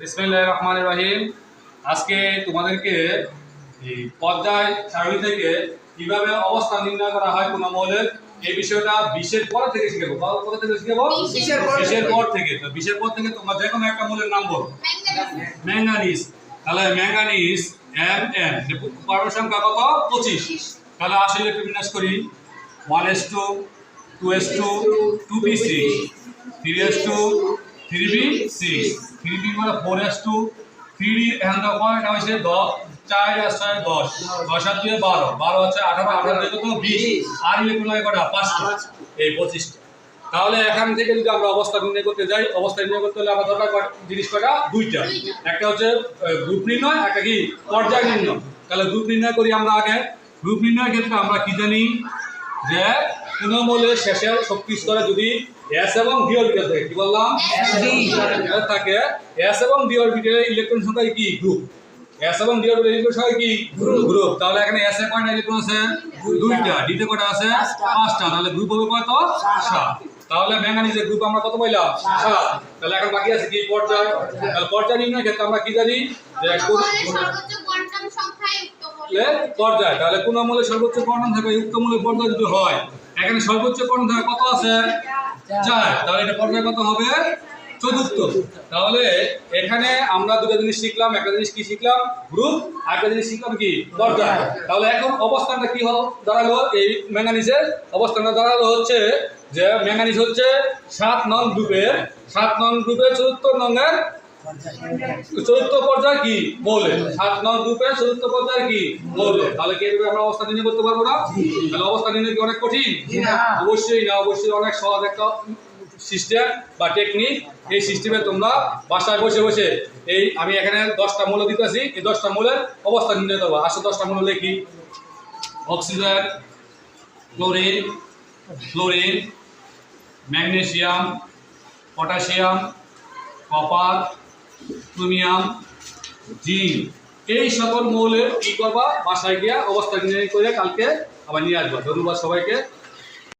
বিসমিল্লাহ রহমান রহিম। আজকে তোমাদেরকে এই পর্যায় সারণী থেকে কীভাবে অবস্থান নির্ণয় করা হয় কোনো মৌলের এই বিষয়টা বিশের পর থেকে শিখাবো। কোথা থেকে শিখাবো? বিশের পর পর থেকে। তো বিশের পর থেকে তোমরা যে কোনো একটা মৌলের নাম বলো। ম্যাঙ্গানিজ। তাহলে ম্যাঙ্গানিজ এম এন পারমাণবিক সংখ্যা কত? পঁচিশ। তাহলে আসলে একটু বিন্যাস করি। One S two two S two two B six three S two three B six three B মানে ফোর এস টু থ্রি এখান থেকে কয়টা হয়েছে দশ। চার আর ছয় দশ। দশ আর দুয়ে বারো। বারো হচ্ছে আঠারো আঠারো দিয়ে কত? বিশ। আর ইলেকট্রন লাগে কটা পাঁচটা? এই পঁচিশটা। তাহলে এখান থেকে যদি আমরা অবস্থা নির্ণয় করতে যাই, অবস্থা নির্ণয় করতে হলে আমার দরকার জিনিস কটা দুইটা। একটা হচ্ছে গ্রুপ নির্ণয়, একটা কি? পর্যায় নির্ণয়। তাহলে গ্রুপ নির্ণয় করি আমরা আগে। গ্রুপ নির্ণয়ের ক্ষেত্রে আমরা কি জানি? যে কোনো মৌলের শেষের শক্তি স্তরে যদি এস এবং ডি অরবিটাল থাকে কি বললাম? থাকে এস এবং ডি অরবিটালের ইলেকট্রন সংখ্যা কি? গ্রুপ এস এবং ডি অরবিটাল ইলেকট্রন সংখ্যা কি? গ্রুপ তাহলে এখানে এস এ কয়টা ইলেকট্রন আছে? দুইটা। ডি তে কয়টা আছে? পাঁচটা। তাহলে গ্রুপ হবে কত সাত। তাহলে ম্যাঙ্গানিজের গ্রুপ আমরা কত পাইলাম? সাত। তাহলে এখন বাকি আছে কি? পর্যায়। তাহলে পর্যায় নির্ণয়ের ক্ষেত্রে আমরা কি জানি? যে সর্বোচ্চ কোয়ান্টাম সংখ্যায় উক্ত তাহলে পর্যায়। তাহলে কোন মূলে সর্বোচ্চ কোয়ান্টাম থাকে উক্ত মূলে পর্যায় যদি হয় এখানে সর্বোচ্চ থাকে কত আছে? চার। তাহলে এটা পর্যায় কত হবে? চতুর্থ। তাহলে এখানে আমরা দুটো জিনিস শিখলাম, একটা জিনিস কি শিখলাম? গ্রুপ একটা জিনিস শিখলাম কি? পর্যায়। তাহলে এখন অবস্থানটা কি দাঁড়াল, এই ম্যাঙ্গানিজের অবস্থানটা দাঁড়াল হচ্ছে যে ম্যাঙ্গানিজ হচ্ছে সাত নং গ্রুপের, সাত নং গ্রুপের চতুর্থ নংয়ের চতুর্থ পর্যায় কি? মৌলে সাত নং গ্রুপের চতুর্থ পর্যায় কি? মৌলে তাহলে কি এভাবে আমরা অবস্থা নির্ণয় করতে পারব না? তাহলে অবস্থা নির্ণয় কি অনেক কঠিন? অবশ্যই না। অবশ্যই অনেক সহজ একটা সিস্টেম বা টেকনিক এই সিস্টেমে তোমরা বাসায় বসে বসে এই আমি এখানে দশটা মূল্য দিতেছি। এই দশটা মূলের অবস্থা নির্ণয় করব। আসলে দশটা মূল্য লিখি oxygen chlorine fluorine magnesium potassium copper chromium zinc এই সকল মৌলের কী করবা? বাসায় গিয়া অবস্থা নির্ণয় করে কালকে আবার নিয়ে আসবা। ধন্যবাদ সবাইকে।